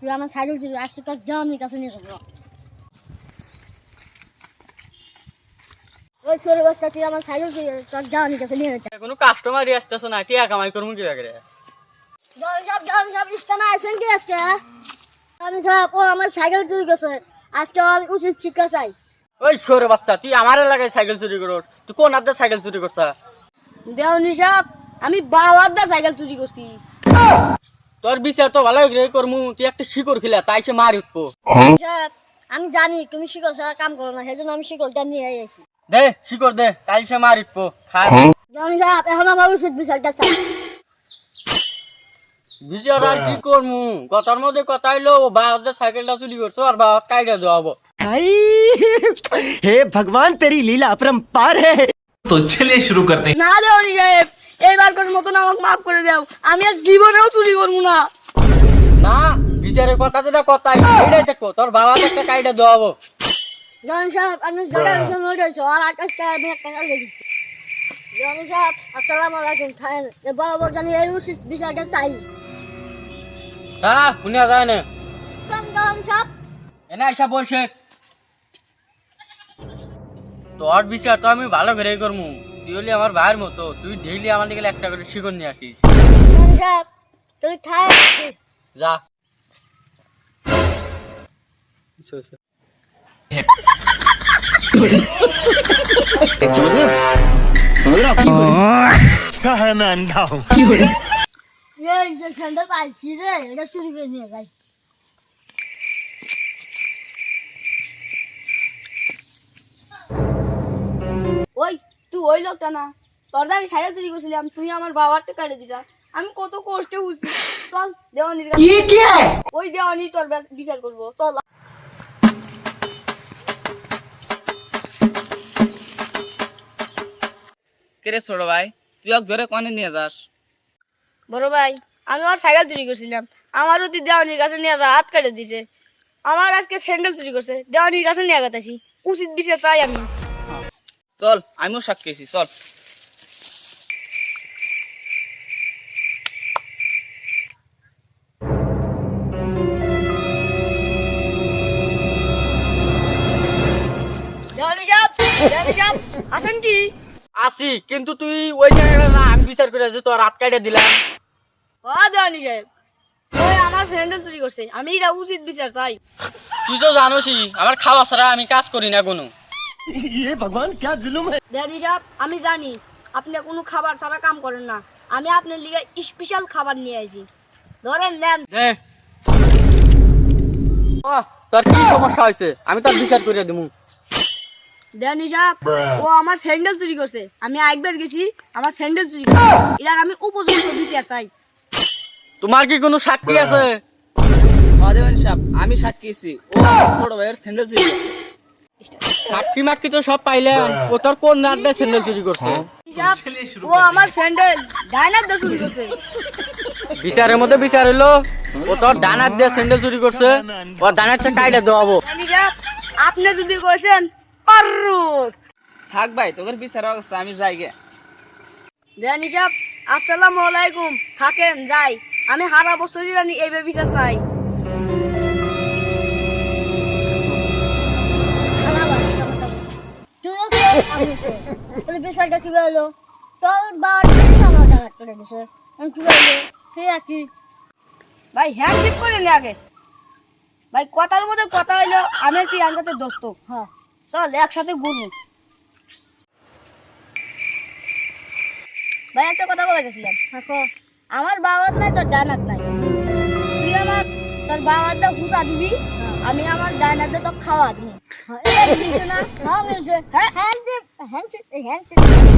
তুই আমার সাইকেল চুরি আজকে তোর জামানির কাছে নিয়ে যাব। ওই ছোট বাচ্চা তুই আমার সাইকেল চুরি তোর জামানির কাছে নিয়ে যেতে কোনো কাস্টমারই আসতেছে না টিয়া কামাই করব কি লাগে সব জল সব ইস্তানা আছেন কি আজকে? আমি সব ও আমার সাইকেল চুরি করছে। আজকে ওর উচিত শিক্ষা চাই। ওই বাচ্চা তুই আমার এলাকায় সাইকেল চুরি তুই কোন হাতে সাইকেল চুরি করছা? দেওনি আমি বাবার দা সাইকেল চুরি করছি। তোর বিচার তো ভালো করে করমু তুই একটা শিকড় খিলা তাই সে মারি উঠবো সব আমি জানি তুমি শিকল ছাড়া কাম করো না সেই জন্য আমি শিকলটা নিয়ে এসেছি দে শিকড় দে তাই সে মারি উঠবো খা দেওনি সাহেব এখন আমার উচিত বিচারটা চাই বিচার আর কি করমু কথার মধ্যে কথা হইলো বা ওদের সাইকেলটা চুরি করছো আর বা কাইটা দেওয়াবো भाई हे भगवान तेरी लीला अपरंपार है तो चलिए शुरू करते हैं না দেওনি সাহেব এইবার করে মতন আমাকে মাফ করে দাও। আমি আর জীবনেও চুরি করব না। না বিচারের কথা যেটা এটাই দেখো তোর বাবা একটা কাইটা দেওয়াবো। সাহেব উঠেছো আর আকাশ আমি একটা কাল দেখি দেওনি সাহেব আসসালামু আলাইকুম খায়েন। বরাবর জানি এই উচিত বিচারটা চাই। হ্যাঁ যায় না দেওনি সাহেব? এনে আইসা বসে। তোর বিচার তো আমি ভালো করে করমু। তুই হলি আমার ভাইয়ের মতো তুই ডেইলি আমার দিকে একটা করে শিকন নিয়ে আসিস। তুই থাক। যা। ইঞ্জেকশনটা পাইছি রে এটা চুরি করে নিয়ে যাই। তুই ওই লোকটা না। তোর আমি সাইকেল চুরি করছিলাম তুই আমার বাবারটা কাটে দিছা আমি কত কষ্টে বুঝছি। চল দেওয়ানির কাছে ওই দেওয়ানি তোর বিচার করব। চল। কিরে ছোট ভাই? তুই ওকে ধরে কনে নিয়ে যাস? বড় ভাই আমি আমার সাইকেল চুরি করছিলাম। আমারও তুই দেওয়ানির কাছে নিয়ে যা হাত কেটে দিছে আমার আজকে স্যান্ডেল চুরি করছে। দেওয়ানির কাছে নিয়ে গেছি। উচিত বিচার চাই আমি। চল আমিও চল। সাহেব দেওয়ানি সাহেব আসেন কি? আসি কিন্তু তুই ওই জায়গাটা না আমি বিচার করে যে তোর হাত কাইটা দিলাম। ও দেওয়ানি সাহেব ওই আমার স্যান্ডেল চুরি করছে আমি এটা উচিত বিচার চাই। তুই তো জানোসই আমার খাওয়া ছাড়া আমি কাজ করি না কোনো। ये भगवान क्या जुलुम है ড্যাডি সাহেব আমি জানি আপনি কোনো খাবার ছাড়া কাম করেন না আমি আপনার লিগে স্পেশাল খাবার নিয়ে আইছি ধরেন নেন দে ও, তোর কি সমস্যা হয়েছে আমি তোর বিচার করে দেবো ড্যাডি সাহেব ও আমার স্যান্ডেল চুরি করছে আমি একবার গেছি আমার স্যান্ডেল চুরি করছে এটার আমি উপযুক্ত বিচার চাই তোমার কি কোনো সাক্ষী আছে অদেবন সাহেব আমি সাক্ষীছি ও আমার ছোট ভাইয়ের স্যান্ডেল চুরি করছে সাক্ষী মাক্ষী তো সব পাইলেন। ও তোর কোন রাত দিয়ে স্যান্ডেল চুরি করছে? সাহেব, ও আমার স্যান্ডেল ডাইনার দিয়ে চুরি করছে। বিচারের মধ্যে বিচার হইল। ও তোর ডানার দিয়ে স্যান্ডেল চুরি করছে। ও ডানারটা কাইটা দেওয়াবো আপনি যদি কইছেন পারুট থাক ভাই তোদের বিচার অবস্থা আমি যাই গে। ড্যাডি সাহেব আসসালামু আলাইকুম। থাকেন যাই। আমি হারা বছরই জানি এইভাবে বিচার চাই। তাহলে কি হলো? তোর বাবা আমার করে দিছে। আমি কি তুই আছি। ভাই হ্যান্ডশিপ করে নে আগে। ভাই কথার মধ্যে কথা হইল আমি আর তুই আনতে দোস্ত? হ্যাঁ। চল একসাথে ঘুরবো। ভাই একটা কথা বলে গেছিলাম। দেখো আমার বাবার নাই তোর ডানাত নাই। তুই আমার তোর বাবারটা হুসা দিবি আমি আমার ডাইনারটা তো খাওয়া দিবি। হ্যাঁ, না? হ্যাঁ Hunted, hunted.